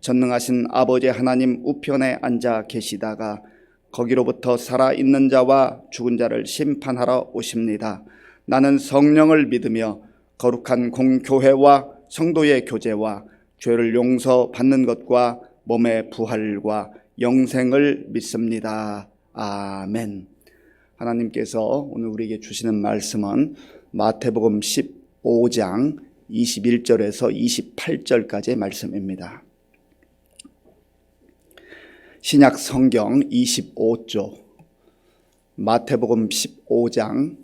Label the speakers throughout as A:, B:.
A: 전능하신 아버지 하나님 우편에 앉아 계시다가 거기로부터 살아 있는 자와 죽은 자를 심판하러 오십니다. 나는 성령을 믿으며 거룩한 공교회와 성도의 교제와 죄를 용서받는 것과 몸의 부활과 영생을 믿습니다. 아멘. 하나님께서 오늘 우리에게 주시는 말씀은 마태복음 15장 21절에서 28절까지의 말씀입니다. 신약 성경 25조 마태복음 15장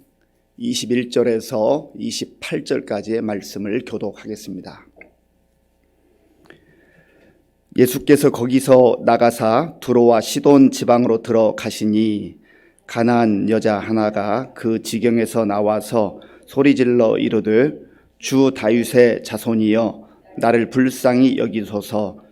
A: 21절에서 28절까지의 말씀을 교독하겠습니다. 예수께서 거기서 나가사 두로와 시돈 지방으로 들어가시니 가나안 여자 하나가 그 지경에서 나와서 소리질러 이르되 주 다윗의 자손이여 나를 불쌍히 여기소서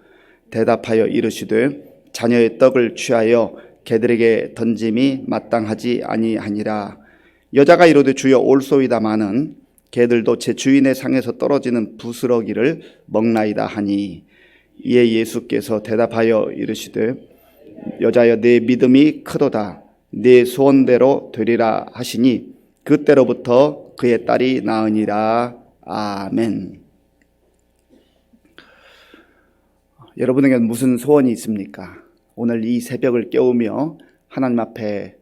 A: 대답하여 이르시되 자녀의 떡을 취하여 개들에게 던짐이 마땅하지 아니하니라. 여자가 이르되 주여 올소이다마는 개들도 제 주인의 상에서 떨어지는 부스러기를 먹나이다 하니. 이에 예수께서 대답하여 이르시되 여자여 내 믿음이 크도다. 내 소원대로 되리라 하시니 그때로부터 그의 딸이 나으니라. 아멘. 여러분에게 무슨 소원이 있습니까? 오늘 이 새벽을 깨우며 하나님 앞에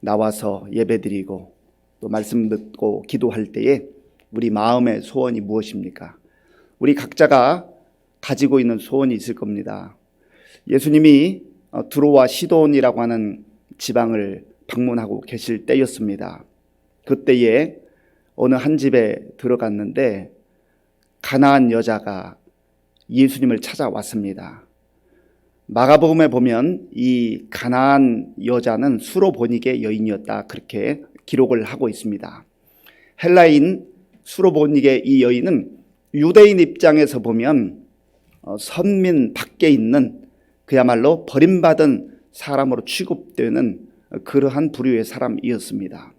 A: 나와서 예배드리고 또 말씀 듣고 기도할 때에 우리 마음의 소원이 무엇입니까? 우리 각자가 가지고 있는 소원이 있을 겁니다. 예수님이 두로와 시돈이라고 하는 지방을 방문하고 계실 때였습니다. 그때에 어느 한 집에 들어갔는데 가나안 여자가 예수님을 찾아왔습니다. 마가복음에 보면 이 가나안 여자는 수로 보니게 여인이었다 그렇게 기록을 하고 있습니다. 헬라인 수로 보니게 이 여인은 유대인 입장에서 보면 어, 선민 밖에 있는 그야말로 버림받은 사람으로 취급되는 그러한 부류의 사람이었습니다.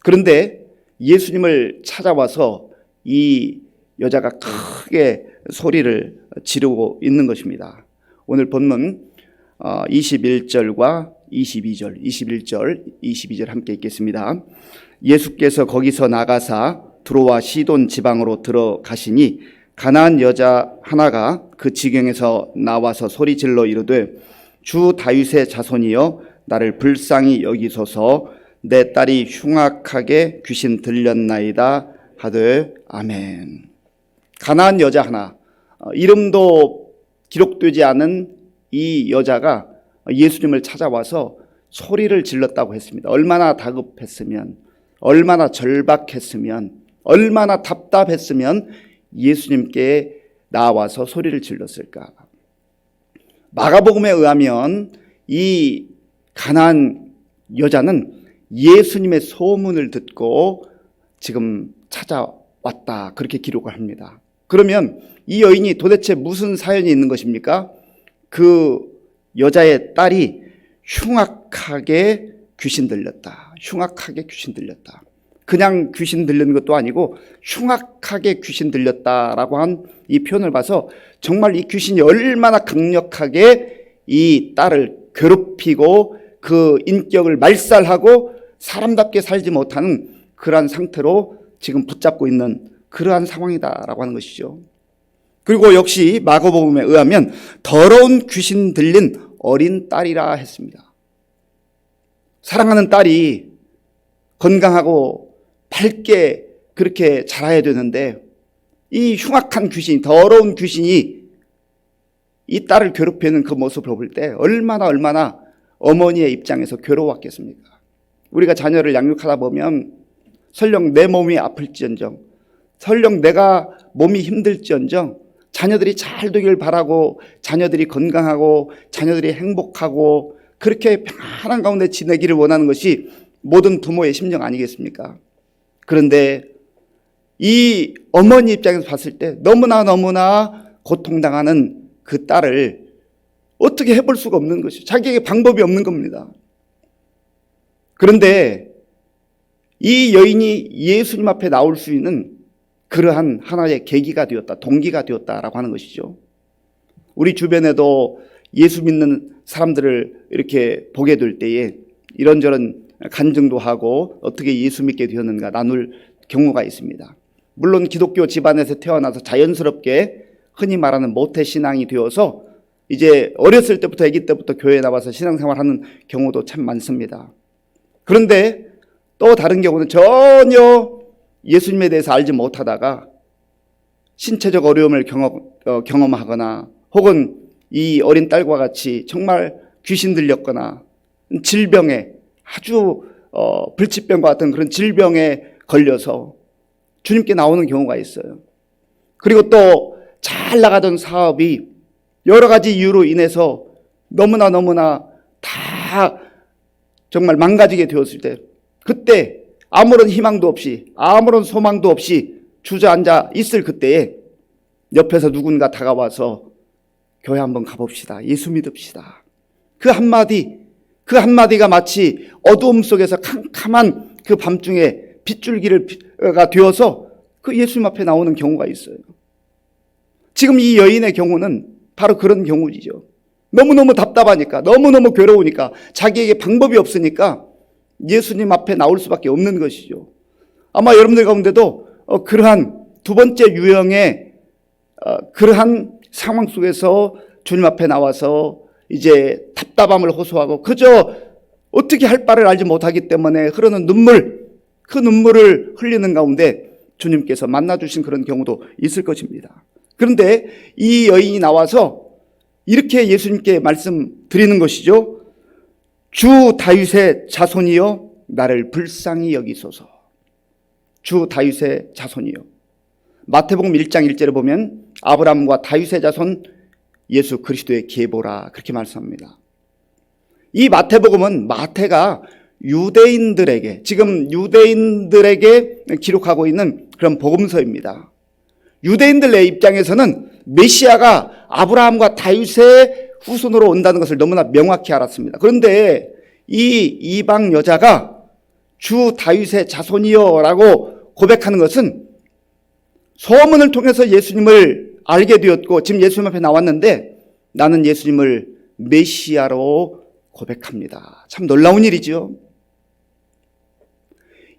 A: 그런데 예수님을 찾아와서 이 여자가 크게 소리를 지르고 있는 것입니다. 오늘 본문 21절과 22절, 21절, 22절 함께 읽겠습니다. 예수께서 거기서 나가사 두로와 시돈 지방으로 들어가시니 가나안 여자 하나가 그 지경에서 나와서 소리질러 이르되 주 다윗의 자손이여 나를 불쌍히 여기소서 내 딸이 흉악하게 귀신 들렸나이다 하되 아멘. 가나안 여자 하나 이름도 기록되지 않은 이 여자가 예수님을 찾아와서 소리를 질렀다고 했습니다. 얼마나 다급했으면, 얼마나 절박했으면, 얼마나 답답했으면 예수님께 나와서 소리를 질렀을까? 마가복음에 의하면 이 가난 여자는 예수님의 소문을 듣고 지금 찾아왔다. 그렇게 기록을 합니다. 그러면 이 여인이 도대체 무슨 사연이 있는 것입니까? 그 여자의 딸이 흉악하게 귀신 들렸다. 흉악하게 귀신 들렸다. 그냥 귀신 들리는 것도 아니고 흉악하게 귀신 들렸다라고 한 이 표현을 봐서 정말 이 귀신이 얼마나 강력하게 이 딸을 괴롭히고 그 인격을 말살하고 사람답게 살지 못하는 그러한 상태로 지금 붙잡고 있는 그러한 상황이다라고 하는 것이죠. 그리고 역시 마가복음에 의하면 더러운 귀신 들린 어린 딸이라 했습니다. 사랑하는 딸이 건강하고 밝게 그렇게 자라야 되는데 이 흉악한 귀신, 더러운 귀신이 이 딸을 괴롭히는 그 모습을 볼 때 얼마나 얼마나 어머니의 입장에서 괴로웠겠습니까? 우리가 자녀를 양육하다 보면 설령 내 몸이 아플지언정, 설령 내가 몸이 힘들지언정 자녀들이 잘 되길 바라고 자녀들이 건강하고 자녀들이 행복하고 그렇게 평안한 가운데 지내기를 원하는 것이 모든 부모의 심정 아니겠습니까? 그런데 이 어머니 입장에서 봤을 때 너무나 너무나 고통당하는 그 딸을 어떻게 해볼 수가 없는 것이죠. 자기에게 방법이 없는 겁니다. 그런데 이 여인이 예수님 앞에 나올 수 있는 그러한 하나의 계기가 되었다, 동기가 되었다라고 하는 것이죠. 우리 주변에도 예수 믿는 사람들을 이렇게 보게 될 때에 이런저런 간증도 하고 어떻게 예수 믿게 되었는가 나눌 경우가 있습니다. 물론 기독교 집안에서 태어나서 자연스럽게 흔히 말하는 모태 신앙이 되어서 이제 어렸을 때부터 아기 때부터 교회에 나와서 신앙생활하는 경우도 참 많습니다. 그런데 또 다른 경우는 전혀 예수님에 대해서 알지 못하다가 신체적 어려움을 경험, 어, 경험 하거나 혹은 이 어린 딸과 같이 정말 귀신 들렸거나 질병에 아주 어, 불치병과 같은 그런 질병에 걸려서 주님께 나오는 경우가 있어요. 그리고 또 잘 나가던 사업이 여러 가지 이유로 인해서 너무나 너무나 다 정말 망가지게 되었을 때 그때 아무런 희망도 없이 아무런 소망도 없이 주저앉아 있을 그때에 옆에서 누군가 다가와서 교회 한번 가봅시다. 예수 믿읍시다. 그 한마디, 그 한마디가 마치 어두움 속에서 캄캄한 그 밤중에 빗줄기가 되어서 그 예수님 앞에 나오는 경우가 있어요. 지금 이 여인의 경우는 바로 그런 경우이죠. 너무너무 답답하니까, 너무너무 괴로우니까, 자기에게 방법이 없으니까 예수님 앞에 나올 수밖에 없는 것이죠. 아마 여러분들 가운데도 어, 그러한 두 번째 유형의 어, 그러한 상황 속에서 주님 앞에 나와서 이제 답답함을 호소하고 그저 어떻게 할 바를 알지 못하기 때문에 흐르는 눈물, 그 눈물을 흘리는 가운데 주님께서 만나주신 그런 경우도 있을 것입니다. 그런데 이 여인이 나와서 이렇게 예수님께 말씀드리는 것이죠. 주 다윗의 자손이여 나를 불쌍히 여기소서. 주 다윗의 자손이요. 마태복음 1장 1절에 보면 아브라함과 다윗의 자손 예수 그리스도의 계보라 그렇게 말씀합니다. 이 마태복음은 마태가 유대인들에게 지금 유대인들에게 기록하고 있는 그런 복음서입니다. 유대인들의 입장에서는 메시아가 아브라함과 다윗의 후손으로 온다는 것을 너무나 명확히 알았습니다. 그런데 이 이방 여자가 주 다윗의 자손이여라고 고백하는 것은 소문을 통해서 예수님을 알게 되었고 지금 예수님 앞에 나왔는데 나는 예수님을 메시아로 고백합니다. 참 놀라운 일이죠.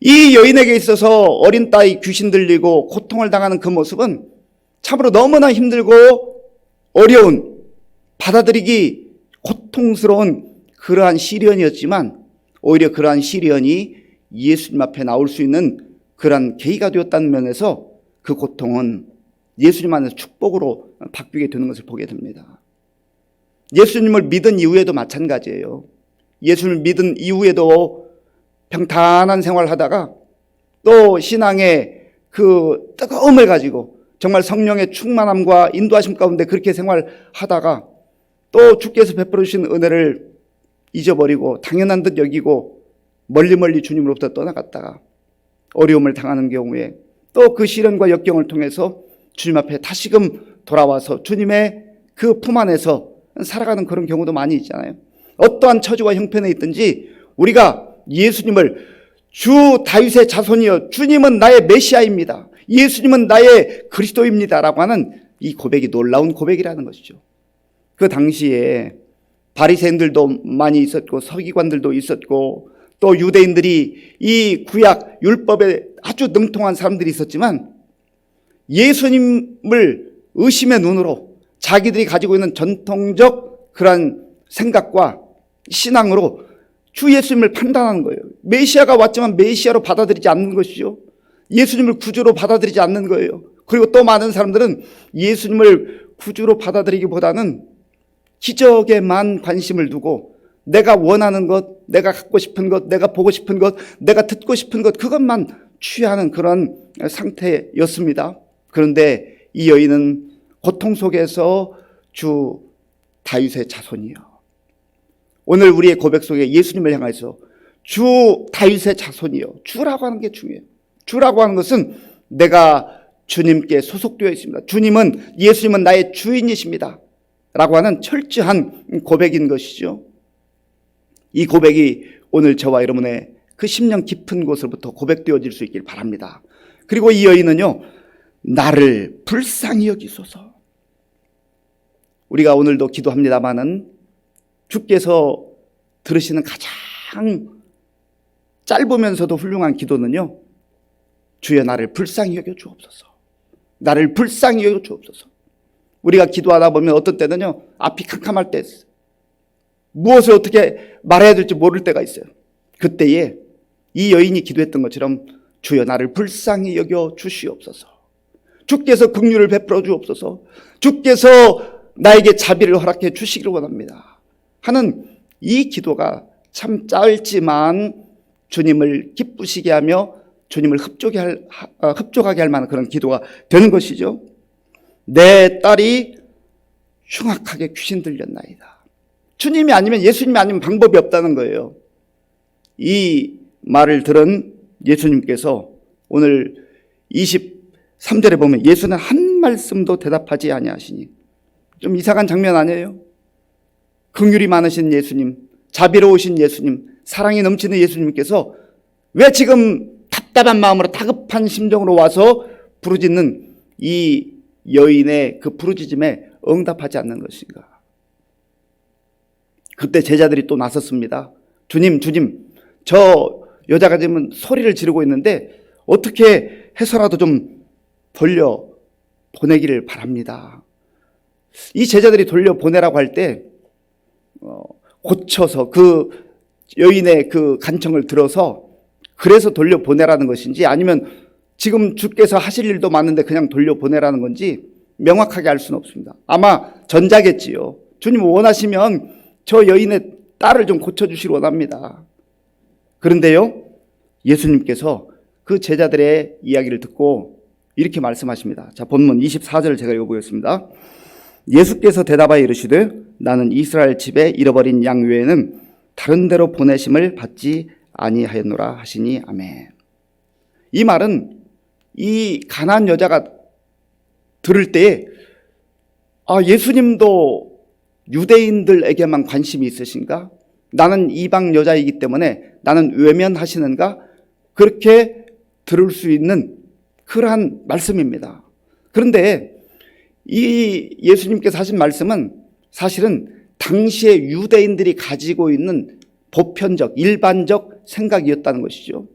A: 이 여인에게 있어서 어린 딸이 귀신 들리고 고통을 당하는 그 모습은 참으로 너무나 힘들고 어려운 받아들이기 고통스러운 그러한 시련이었지만 오히려 그러한 시련이 예수님 앞에 나올 수 있는 그러한 계기가 되었다는 면에서 그 고통은 예수님 안에서 축복으로 바뀌게 되는 것을 보게 됩니다. 예수님을 믿은 이후에도 마찬가지예요. 예수님을 믿은 이후에도 평탄한 생활을 하다가 또 신앙의 그 뜨거움을 가지고 정말 성령의 충만함과 인도하심 가운데 그렇게 생활하다가 또 주께서 베풀어 주신 은혜를 잊어버리고 당연한 듯 여기고 멀리 멀리 주님으로부터 떠나갔다가 어려움을 당하는 경우에 또 그 시련과 역경을 통해서 주님 앞에 다시금 돌아와서 주님의 그 품 안에서 살아가는 그런 경우도 많이 있잖아요. 어떠한 처지와 형편에 있든지 우리가 예수님을 주 다윗의 자손이여 주님은 나의 메시아입니다. 예수님은 나의 그리스도입니다라고 하는 이 고백이 놀라운 고백이라는 것이죠. 그 당시에 바리새인들도 많이 있었고 서기관들도 있었고 또 유대인들이 이 구약 율법에 아주 능통한 사람들이 있었지만 예수님을 의심의 눈으로 자기들이 가지고 있는 전통적 그러한 생각과 신앙으로 주 예수님을 판단하는 거예요. 메시아가 왔지만 메시아로 받아들이지 않는 것이죠. 예수님을 구주로 받아들이지 않는 거예요. 그리고 또 많은 사람들은 예수님을 구주로 받아들이기보다는 기적에만 관심을 두고 내가 원하는 것, 내가 갖고 싶은 것, 내가 보고 싶은 것, 내가 듣고 싶은 것, 그것만 취하는 그런 상태였습니다. 그런데 이 여인은 고통 속에서 주 다윗의 자손이요. 오늘 우리의 고백 속에 예수님을 향해서 주 다윗의 자손이요. 주라고 하는 게 중요해요. 주라고 하는 것은 내가 주님께 소속되어 있습니다. 주님은 예수님은 나의 주인이십니다. 라고 하는 철저한 고백인 것이죠. 이 고백이 오늘 저와 여러분의 그 심령 깊은 곳으로부터 고백되어질 수 있길 바랍니다. 그리고 이 여인은요, 나를 불쌍히 여기소서. 우리가 오늘도 기도합니다마는 주께서 들으시는 가장 짧으면서도 훌륭한 기도는요, 주여 나를 불쌍히 여겨 주옵소서. 나를 불쌍히 여겨 주옵소서. 우리가 기도하다 보면 어떤 때는요, 앞이 캄캄할 때 있어요. 무엇을 어떻게 말해야 될지 모를 때가 있어요. 그때에 이 여인이 기도했던 것처럼 주여 나를 불쌍히 여겨 주시옵소서. 주께서 긍휼을 베풀어 주옵소서. 주께서 나에게 자비를 허락해 주시기를 원합니다. 하는 이 기도가 참 짧지만 주님을 기쁘시게 하며 주님을 어, 흡족하게 할 만한 그런 기도가 되는 것이죠. 내 딸이 흉악하게 귀신 들렸나이다. 주님이 아니면 예수님이 아니면 방법이 없다는 거예요. 이 말을 들은 예수님께서 오늘 23절에 보면 예수는 한 말씀도 대답하지 아니하시니 좀 이상한 장면 아니에요? 긍휼이 많으신 예수님, 자비로우신 예수님, 사랑이 넘치는 예수님께서 왜 지금 답답한 마음으로 다급한 심정으로 와서 부르짖는 이 여인의 그 부르짖음에 응답하지 않는 것인가? 그때 제자들이 또 나섰습니다. 주님, 주님, 저 여자가 지금 소리를 지르고 있는데 어떻게 해서라도 좀 돌려 보내기를 바랍니다. 이 제자들이 돌려 보내라고 할때 어, 고쳐서 그 여인의 그 간청을 들어서 그래서 돌려 보내라는 것인지 아니면 지금 주께서 하실 일도 많은데 그냥 돌려 보내라는 건지 명확하게 알 수는 없습니다. 아마 전자겠지요. 주님 원하시면 저 여인의 딸을 좀 고쳐주시기 원합니다. 그런데요, 예수님께서 그 제자들의 이야기를 듣고 이렇게 말씀하십니다. 자, 본문 24절을 제가 읽어보겠습니다. 예수께서 대답하여 이르시되 나는 이스라엘 집에 잃어버린 양 외에는 다른 데로 보내심을 받지 아니하였노라 하시니 아멘. 이 말은 이 가난 여자가 들을 때에 아 예수님도 유대인들에게만 관심이 있으신가? 나는 이방 여자이기 때문에 나는 외면하시는가? 그렇게 들을 수 있는 그러한 말씀입니다. 그런데 이 예수님께서 하신 말씀은 사실은 당시에 유대인들이 가지고 있는 보편적, 일반적 생각이었다는 것이죠.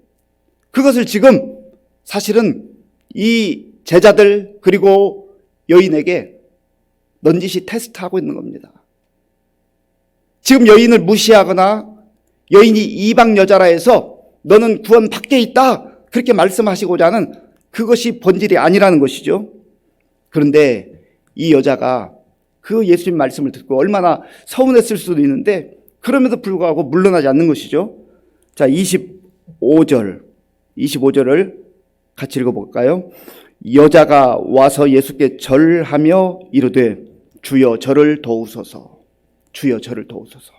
A: 그것을 지금 사실은 이 제자들 그리고 여인에게 넌지시 테스트하고 있는 겁니다. 지금 여인을 무시하거나 여인이 이방 여자라 해서 너는 구원 밖에 있다. 그렇게 말씀하시고자 하는 그것이 본질이 아니라는 것이죠. 그런데 이 여자가 그 예수님 말씀을 듣고 얼마나 서운했을 수도 있는데 그럼에도 불구하고 물러나지 않는 것이죠. 자, 25절. 25절을 같이 읽어볼까요? 여자가 와서 예수께 절하며 이르되 주여 저를 도우소서. 주여 저를 도우소서.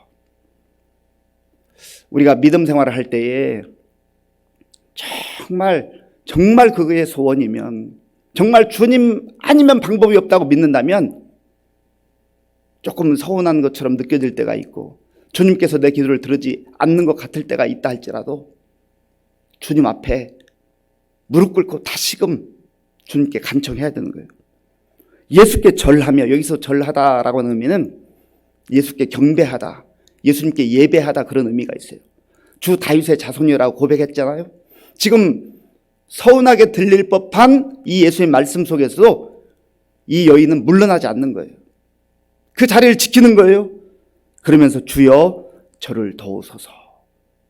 A: 우리가 믿음 생활을 할 때에 정말 정말 그거의 소원이면 정말 주님 아니면 방법이 없다고 믿는다면 조금 서운한 것처럼 느껴질 때가 있고 주님께서 내 기도를 들으지 않는 것 같을 때가 있다 할지라도 주님 앞에 무릎 꿇고 다시금 주님께 간청해야 되는 거예요. 예수께 절하며 여기서 절하다라고 하는 의미는 예수께 경배하다, 예수님께 예배하다 그런 의미가 있어요. 주 다윗의 자손이라고 고백했잖아요. 지금 서운하게 들릴 법한 이 예수의 말씀 속에서도 이 여인은 물러나지 않는 거예요. 그 자리를 지키는 거예요. 그러면서 주여 저를 도우소서.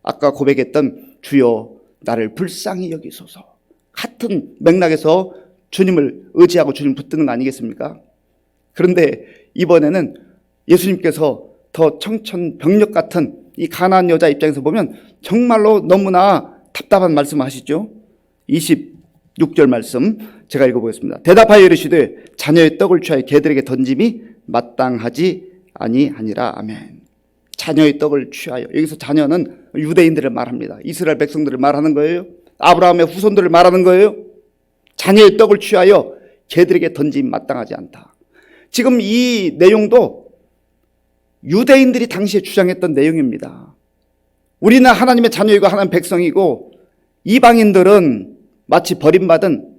A: 아까 고백했던 주여 나를 불쌍히 여기소서. 같은 맥락에서 주님을 의지하고 주님 붙드는 거 아니겠습니까? 그런데 이번에는 예수님께서 더 청천벽력 같은 이 가난한 여자 입장에서 보면 정말로 너무나 답답한 말씀을 하시죠. 26절 말씀 제가 읽어보겠습니다. 대답하여 이르시되 자녀의 떡을 취하여 개들에게 던짐이 마땅하지 아니하니라 아멘. 자녀의 떡을 취하여 여기서 자녀는 유대인들을 말합니다. 이스라엘 백성들을 말하는 거예요. 아브라함의 후손들을 말하는 거예요. 자녀의 떡을 취하여 개들에게 던짐이 마땅하지 않다. 지금 이 내용도 유대인들이 당시에 주장했던 내용입니다. 우리는 하나님의 자녀이고 하나님 백성이고 이방인들은 마치 버림받은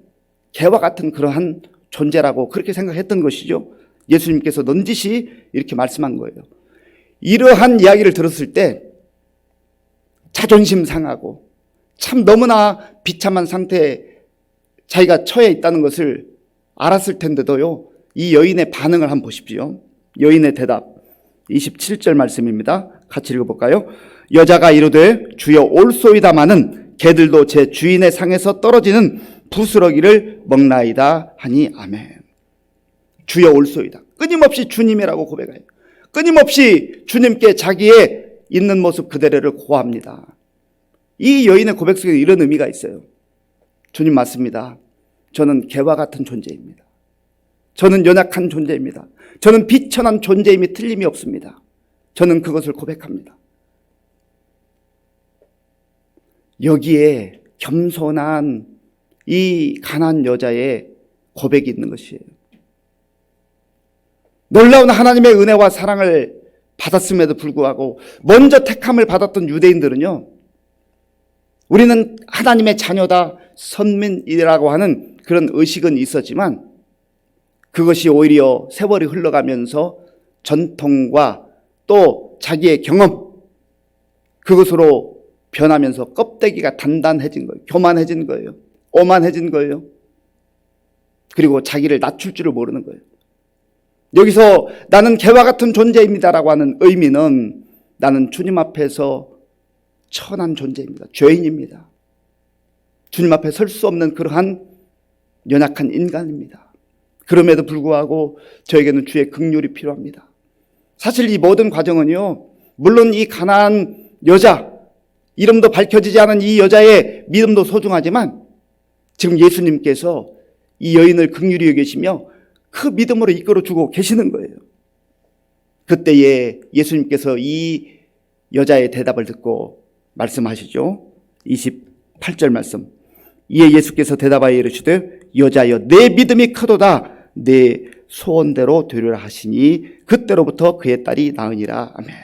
A: 개와 같은 그러한 존재라고 그렇게 생각했던 것이죠. 예수님께서 넌지시 이렇게 말씀한 거예요. 이러한 이야기를 들었을 때 자존심 상하고 참 너무나 비참한 상태에 자기가 처해 있다는 것을 알았을 텐데도요. 이 여인의 반응을 한번 보십시오. 여인의 대답 27절 말씀입니다. 같이 읽어볼까요? 여자가 이르되 주여 올소이다마는 개들도 제 주인의 상에서 떨어지는 부스러기를 먹나이다 하니 아멘. 주여 올소이다. 끊임없이 주님이라고 고백해요. 끊임없이 주님께 자기의 있는 모습 그대로를 고합니다. 이 여인의 고백 속에 이런 의미가 있어요. 주님 맞습니다. 저는 개와 같은 존재입니다. 저는 연약한 존재입니다. 저는 비천한 존재임이 틀림이 없습니다. 저는 그것을 고백합니다. 여기에 겸손한 이 가난 여자의 고백이 있는 것이에요. 놀라운 하나님의 은혜와 사랑을 받았음에도 불구하고 먼저 택함을 받았던 유대인들은요. 우리는 하나님의 자녀다 선민이라고 하는 그런 의식은 있었지만 그것이 오히려 세월이 흘러가면서 전통과 또 자기의 경험 그것으로 변하면서 껍데기가 단단해진 거예요. 교만해진 거예요. 오만해진 거예요. 그리고 자기를 낮출 줄을 모르는 거예요. 여기서 나는 개와 같은 존재입니다라고 하는 의미는 나는 주님 앞에서 천한 존재입니다. 죄인입니다. 주님 앞에 설 수 없는 그러한 연약한 인간입니다. 그럼에도 불구하고 저에게는 주의 극률이 필요합니다. 사실 이 모든 과정은요, 물론 이 가난한 여자, 이름도 밝혀지지 않은 이 여자의 믿음도 소중하지만 지금 예수님께서 이 여인을 극률히 여기시며 그 믿음으로 이끌어 주고 계시는 거예요. 그때에 예수님께서 이 여자의 대답을 듣고 말씀하시죠. 28절 말씀. 이에 예수께서 대답하여 이르시되 여자여 내 믿음이 크도다 내 소원대로 되리라 하시니 그때로부터 그의 딸이 나으니라 아멘.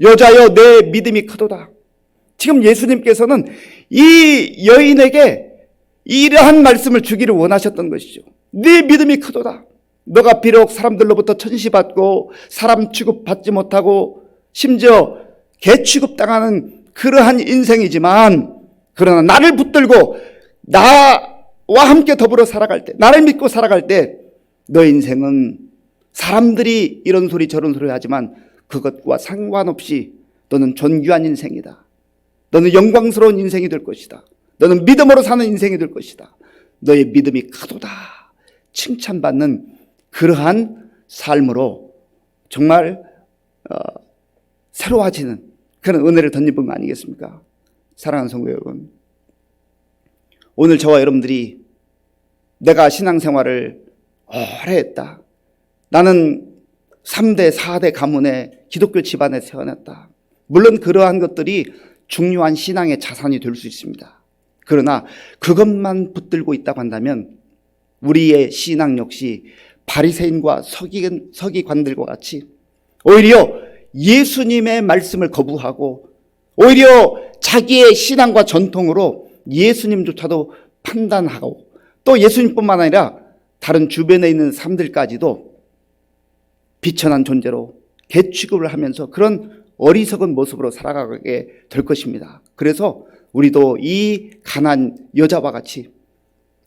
A: 여자여 내 믿음이 크도다. 지금 예수님께서는 이 여인에게 이러한 말씀을 주기를 원하셨던 것이죠. 네 믿음이 크도다. 너가 비록 사람들로부터 천시받고 사람 취급받지 못하고 심지어 개 취급당하는 그러한 인생이지만 그러나 나를 붙들고 나와 함께 더불어 살아갈 때 나를 믿고 살아갈 때 너 인생은 사람들이 이런 소리 저런 소리 하지만 그것과 상관없이 너는 존귀한 인생이다. 너는 영광스러운 인생이 될 것이다. 너는 믿음으로 사는 인생이 될 것이다. 너의 믿음이 크도다. 칭찬받는 그러한 삶으로 정말 어, 새로워지는 그런 은혜를 덧입은 거 아니겠습니까? 사랑하는 성도 여러분. 오늘 저와 여러분들이 내가 신앙생활을 오래 했다. 나는 3대, 4대 가문의 기독교 집안에 태어났다. 물론 그러한 것들이 중요한 신앙의 자산이 될 수 있습니다. 그러나 그것만 붙들고 있다고 한다면 우리의 신앙 역시 바리새인과 서기관, 서기관들과 같이 오히려 예수님의 말씀을 거부하고 오히려 자기의 신앙과 전통으로 예수님조차도 판단하고 또 예수님뿐만 아니라 다른 주변에 있는 사람들까지도 비천한 존재로 개취급을 하면서 그런 어리석은 모습으로 살아가게 될 것입니다. 그래서 우리도 이 가난 여자와 같이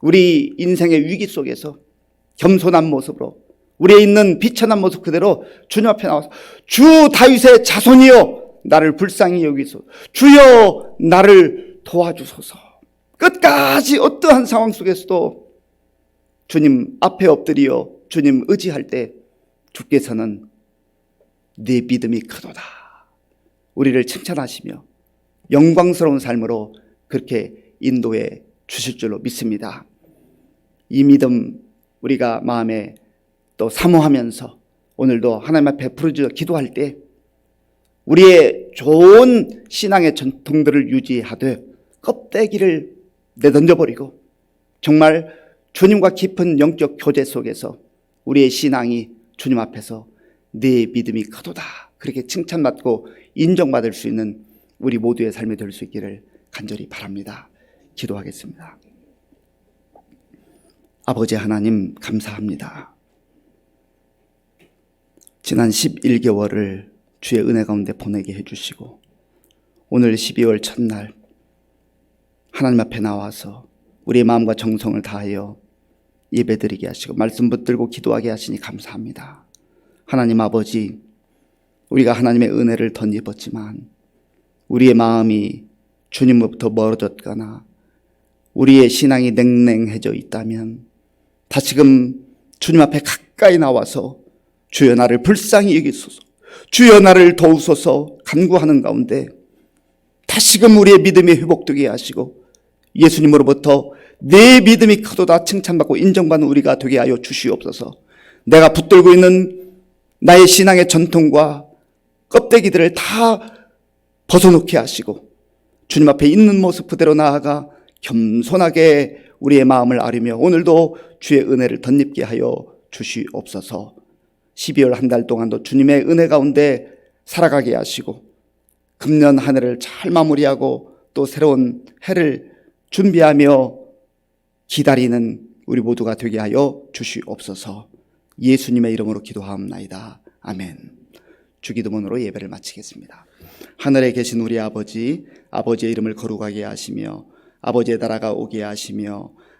A: 우리 인생의 위기 속에서 겸손한 모습으로 우리에 있는 비천한 모습 그대로 주님 앞에 나와서 주 다윗의 자손이여 나를 불쌍히 여기소. 주여 나를 도와주소서. 끝까지 어떠한 상황 속에서도 주님 앞에 엎드려 주님 의지할 때 주께서는 네 믿음이 크도다. 우리를 칭찬하시며 영광스러운 삶으로 그렇게 인도해 주실 줄로 믿습니다. 이 믿음 우리가 마음에 또 사모하면서 오늘도 하나님 앞에 부르짖어 기도할 때 우리의 좋은 신앙의 전통들을 유지하되 껍데기를 내던져 버리고 정말 주님과 깊은 영적 교제 속에서 우리의 신앙이 주님 앞에서 네 믿음이 크도다 그렇게 칭찬받고 인정받을 수 있는 우리 모두의 삶이 될 수 있기를 간절히 바랍니다. 기도하겠습니다. 아버지 하나님 감사합니다. 지난 11개월을 주의 은혜 가운데 보내게 해주시고 오늘 12월 첫날 하나님 앞에 나와서 우리의 마음과 정성을 다하여 예배드리게 하시고 말씀 붙들고 기도하게 하시니 감사합니다. 하나님 아버지 우리가 하나님의 은혜를 덧입었지만 우리의 마음이 주님으로부터 멀어졌거나 우리의 신앙이 냉랭해져 있다면 다시금 주님 앞에 가까이 나와서 주여 나를 불쌍히 여기소서. 주여 나를 도우소서 간구하는 가운데 다시금 우리의 믿음이 회복되게 하시고 예수님으로부터 내 믿음이 크도다 칭찬받고 인정받는 우리가 되게 하여 주시옵소서. 내가 붙들고 있는 나의 신앙의 전통과 껍데기들을 다 벗어놓게 하시고 주님 앞에 있는 모습 그대로 나아가 겸손하게 우리의 마음을 아리며 오늘도 주의 은혜를 덧입게 하여 주시옵소서 12월 한 달 동안도 주님의 은혜 가운데 살아가게 하시고 금년 한 해를 잘 마무리하고 또 새로운 해를 준비하며 기다리는 우리 모두가 되게 하여 주시옵소서 예수님의 이름으로 기도하옵나이다. 아멘. 주기도문으로 예배를 마치겠습니다. 하늘에 계신 우리 아버지, 아버지의 이름을 거룩하게 하시며 아버지의 나라가 오게 하시며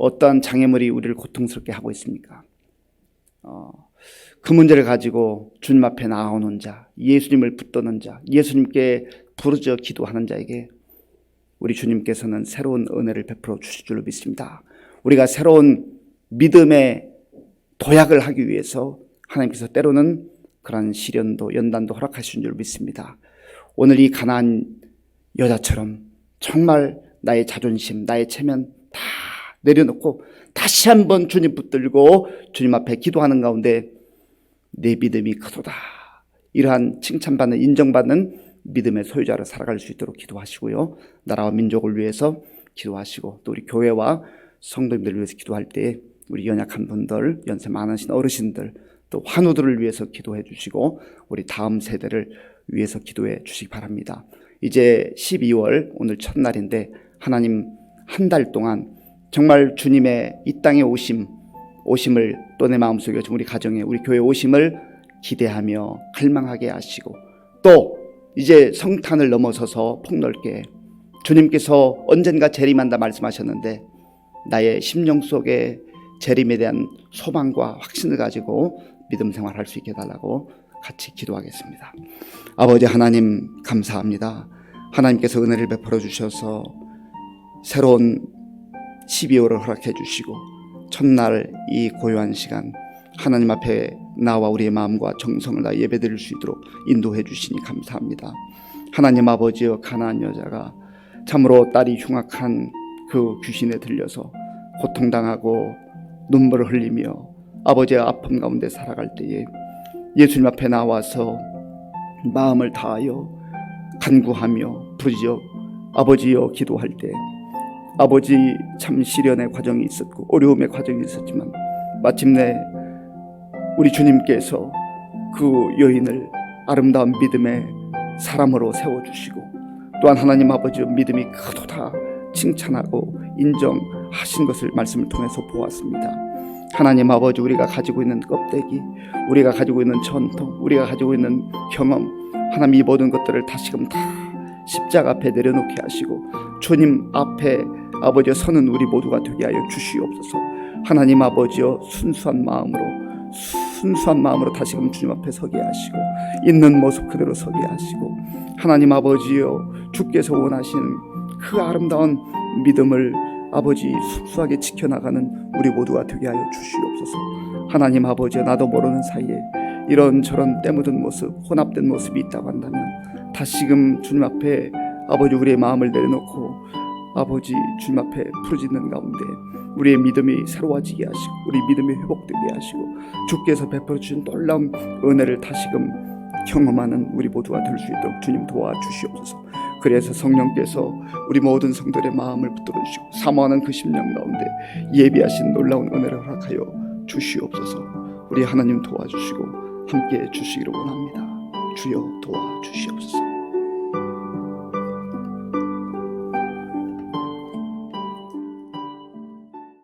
A: 어떠한 장애물이 우리를 고통스럽게 하고 있습니까? 어, 그 문제를 가지고 주님 앞에 나오는 자, 예수님을 붙드는 자, 예수님께 부르짖어 기도하는 자에게 우리 주님께서는 새로운 은혜를 베풀어 주실 줄로 믿습니다. 우리가 새로운 믿음의 도약을 하기 위해서 하나님께서 때로는 그런 시련도 연단도 허락하신 줄 믿습니다. 오늘 이 가난 여자처럼 정말 나의 자존심, 나의 체면 다 내려놓고 다시 한번 주님 붙들고 주님 앞에 기도하는 가운데 내 믿음이 크도다. 이러한 칭찬받는 인정받는 믿음의 소유자로 살아갈 수 있도록 기도하시고요. 나라와 민족을 위해서 기도하시고 또 우리 교회와 성도님들을 위해서 기도할 때 우리 연약한 분들, 연세 많으신 어르신들 또 환우들을 위해서 기도해 주시고 우리 다음 세대를 위해서 기도해 주시기 바랍니다. 이제 12월 오늘 첫날인데 하나님 한 달 동안 정말 주님의 이 땅에 오심 오심을 또 내 마음속에 우리 가정에 우리 교회 오심을 기대하며 갈망하게 하시고 또 이제 성탄을 넘어서서 폭넓게 주님께서 언젠가 재림한다 말씀하셨는데 나의 심령 속에 재림에 대한 소망과 확신을 가지고 믿음 생활할 수 있게 해달라고 같이 기도하겠습니다. 아버지 하나님 감사합니다. 하나님께서 은혜를 베풀어 주셔서 새로운 12월을 허락해 주시고 첫날 이 고요한 시간 하나님 앞에 나와 우리의 마음과 정성을 다 예배드릴 수 있도록 인도해 주시니 감사합니다. 하나님 아버지여 가나안 여자가 참으로 딸이 흉악한 그 귀신에 들려서 고통당하고 눈물을 흘리며 아버지의 아픔 가운데 살아갈 때에 예수님 앞에 나와서 마음을 다하여 간구하며 부르짖어 아버지여 기도할 때 아버지 참 시련의 과정이 있었고 어려움의 과정이 있었지만 마침내 우리 주님께서 그 여인을 아름다운 믿음의 사람으로 세워주시고 또한 하나님 아버지 믿음이 크도다 칭찬하고 인정하신 것을 말씀을 통해서 보았습니다. 하나님 아버지 우리가 가지고 있는 껍데기, 우리가 가지고 있는 전통, 우리가 가지고 있는 경험, 하나님 이 모든 것들을 다시금 다 십자가 앞에 내려놓게 하시고 주님 앞에 아버지여 서는 우리 모두가 되게 하여 주시옵소서. 하나님 아버지여 순수한 마음으로 순수한 마음으로 다시금 주님 앞에 서게 하시고 있는 모습 그대로 서게 하시고 하나님 아버지여 주께서 원하시는 그 아름다운 믿음을 아버지 순수하게 지켜나가는 우리 모두가 되게 하여 주시옵소서. 하나님 아버지여 나도 모르는 사이에 이런 저런 때묻은 모습, 혼합된 모습이 있다고 한다면 다시금 주님 앞에 아버지 우리의 마음을 내려놓고 아버지 주님 앞에 부르짖는 가운데 우리의 믿음이 새로워지게 하시고 우리 믿음이 회복되게 하시고 주께서 베풀어 주신 놀라운 은혜를 다시금 경험하는 우리 모두가 될 수 있도록 주님 도와주시옵소서. 그래서 성령께서 우리 모든 성도의 마음을 붙들어 주시고 사모하는 그 심령 가운데 예비하신 놀라운 은혜를 허락하여 주시옵소서. 우리 하나님 도와주시고 함께 해 주시기를 원합니다. 주여 도와주시옵소서.